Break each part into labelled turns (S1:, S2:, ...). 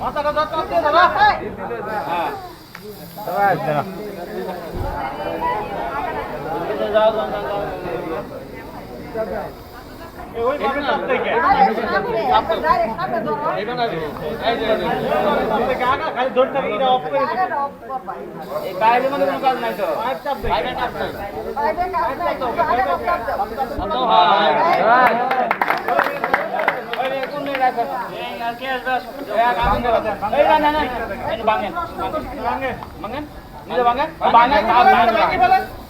S1: মাথাটা
S2: ধর। হ্যাঁ। যাও, যাও, যাও। এখানে আসতে কে?
S1: আরে সামনে, একবার direct সামনে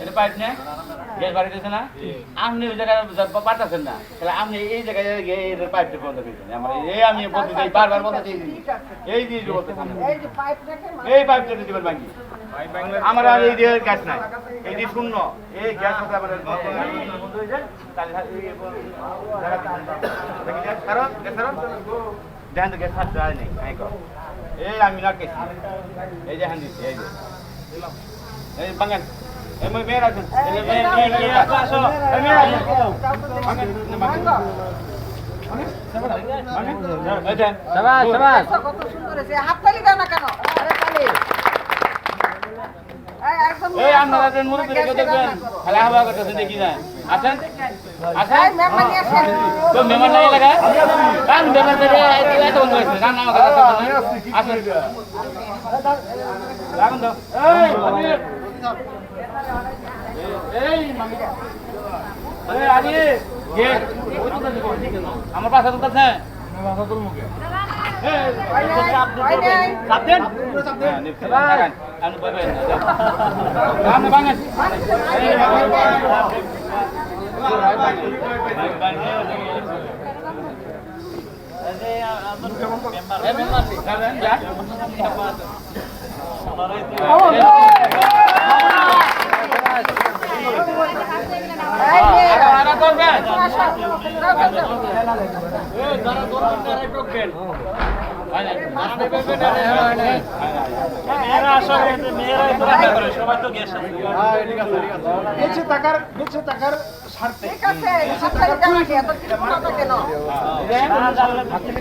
S2: এটা পাইপ না? গ্যাস বাড়ি দিয়েছে না? আপনি ওই জায়গায় পাঠাচ্ছেন না। তাহলে আপনি এই জায়গায় গিয়ে এই পাইপটা বন্ধ করেছেন আমার এই আমি বলতে চাই বারবার বলতে চাই এই দিয়ে বলতে
S1: এই
S2: পাইপটা দিবেন ভাঙ্গি। আমার আর এই দিয়ে গ্যাস নাই। এই দিয়ে শূন্য। এই গ্যাস হতে আমার কারণ দেখেন তো গ্যাস হাত যায় নেই এই এই আমি না কেছি এই যে হ্যান্ড দিচ্ছি এই যে। এই বাঙ্গান
S1: হাততালি দাও না কেন এই
S2: আপনারা মুরব্বী রেখে দেখবেন খেলা হাওয়া করতেছে দেখি না
S1: মেম্বার নিয়ে আসেন
S2: তো মেমন নাই লাগা কান মেমন থেকে এত বন্ধ হয়েছে কান নাম কথা আসেন লাগুন দাও এই আমার পাশে তো আছে এই নিচে লাগান আমি বই বই আমি বাঙাল
S1: এই মেয়েরা
S2: আরা করবেন
S1: আসো যাও যাও যাও
S2: এই যারা করবেন তারাই ঢুকবেন মেয়েরা আসলে মেয়েরা করে সবাই তো গ্যাস
S3: বেঁচে থাকার বেঁচে থাকার স্বার্থে
S1: ঠিক আছে